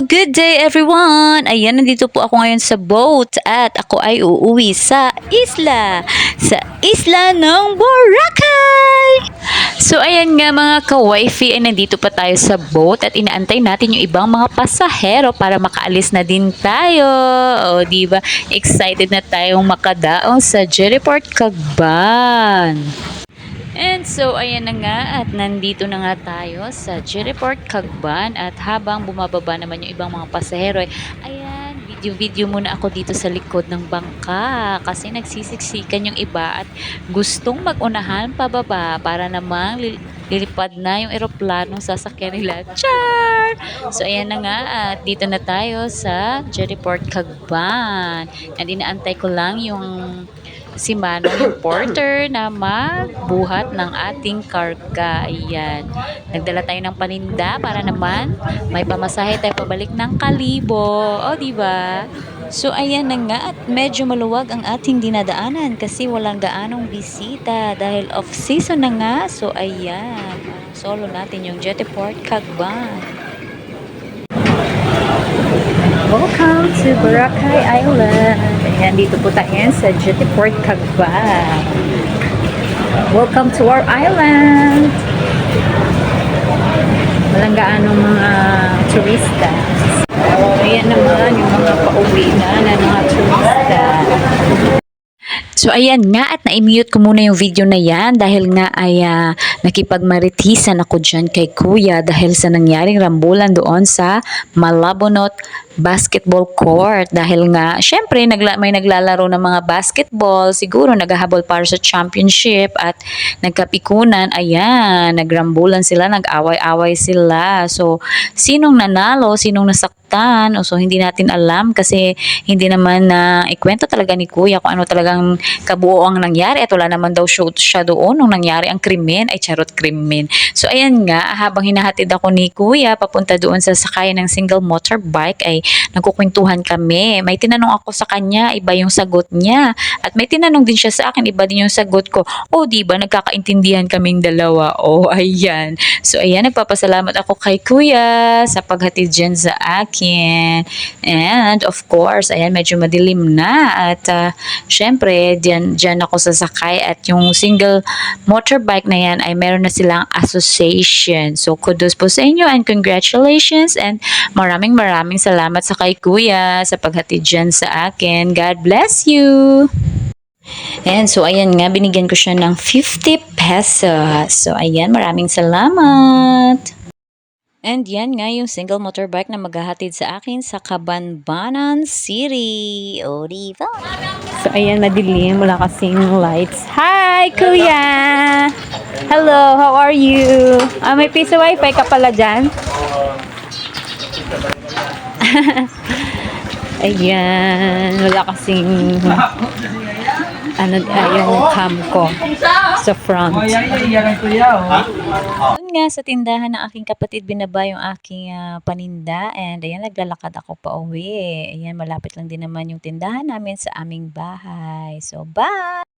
good day everyone! Ayan, nandito po ako ngayon sa boat at ako ay uuwi sa isla. Sa isla ng Boracay! So ayan nga mga ka-wifey ay nandito pa tayo sa boat at inaantay natin yung ibang mga pasahero para makaalis na din tayo. O ba? Excited na tayong makadaong sa Jerryport Cagban. And so, ayan na nga at nandito na nga tayo sa Jerryport Cagban at habang bumababa naman yung ibang mga pasahero, ay, ayan, video-video muna ako dito sa likod ng bangka kasi nagsisiksikan yung iba at gustong mag-unahan pababa para namang lil- lilipad na yung eroplanong sasakyan nila. Char! So, ayan na nga at dito na tayo sa Jerryport Cagban. And inaantay ko lang yung si Manong porter na magbuhat ng ating karga. Ayan. Nagdala tayo ng paninda para naman may pamasahe tayo pabalik ng kalibo. O, di ba? So, ayan na nga at medyo maluwag ang ating dinadaanan kasi walang gaanong bisita dahil off-season na nga. So, ayan. Solo natin yung Jettyport Cagban. Welcome to Boracay Island. Ayan, dito po tayo sa Jettyport Cagban. Welcome to our island. Walang gaanong mga turista. Ayan naman yung mga pauwi na na mga turista. So ayan nga at na-mute ko muna yung video na yan dahil nga ay ah, nakipagmaritisan ako dyan kay kuya dahil sa nangyaring rambulan doon sa Malabonot basketball court. Dahil nga syempre nagla may naglalaro ng mga basketball siguro naghahabol para sa championship at nagkapikunan. Ayan nagrambulan sila nag-away-away sila. So sinong nanalo sinong nasaktan o so hindi natin alam kasi hindi naman na ikwento talaga ni kuya kung ano talagang kabuo ang nangyari at wala naman daw show siya doon nung nangyari ang krimen. Ay charot krimen. So ayan nga habang hinahatid ako ni kuya papunta doon sa sakayan ng single motorbike ay nagkukwentuhan kami. May tinanong ako sa kanya iba yung sagot niya. At may tinanong din siya sa akin iba din yung sagot ko. Oh di ba nagkakaintindihan kaming dalawa? Oh ayan. So ayan nagpapasalamat ako kay kuya sa paghatid dyan sa akin and of course ayan medyo madilim na. At ah, syempre dyan, dyan ako sasakay. At yung single motorbike na yan ay meron na silang association. So kudos po sa inyo and congratulations. And maraming maraming salamat sa kay kuya sa paghatid dyan sa akin. God bless you! And so, ayan nga, binigyan ko siya ng 50 pesos. So, ayan, maraming salamat. And yan nga yung single motorbike na maghahatid sa akin sa Cabanbanan City. O, diba? So, ayan, madilim. Wala kasing lights. Hi, kuya! Hello, how are you? Ah, may piso wifi ka pala dyan? ayan, wala kasing ano, ah, yung cam ko sa front. Doon nga sa tindahan ng aking kapatid binaba yung aking ah, paninda and ayan naglalakad ako pa uwi. Ayan malapit lang din naman yung tindahan namin sa aming bahay. So bye!